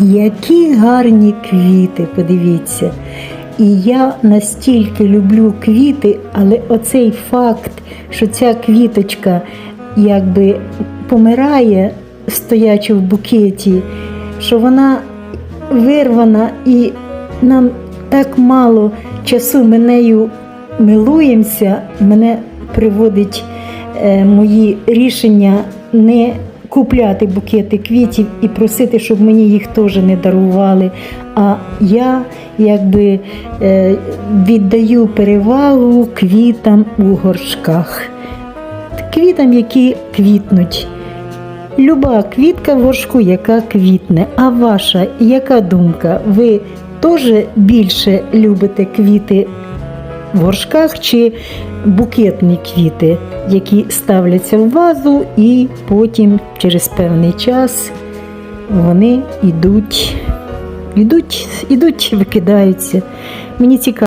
Які гарні квіти, подивіться. І я настільки люблю квіти, але оцей факт, що ця квіточка якби помирає, стоячи в букеті, що вона вирвана і нам так мало часу ми нею милуємося, мене приводить е, мої рішення не купляти букети квітів і просити, щоб мені їх теж не дарували. А я якби е, віддаю перевагу квітам у горшках, квітам, які квітнуть. Люба квітка в горшку, яка квітне. А ваша яка думка? Ви теж більше любите квіти в горшках чи букетні квіти, які ставляться в вазу, і потім через певний час вони йдуть, йдуть, йдуть, викидаються. Мені цікаво.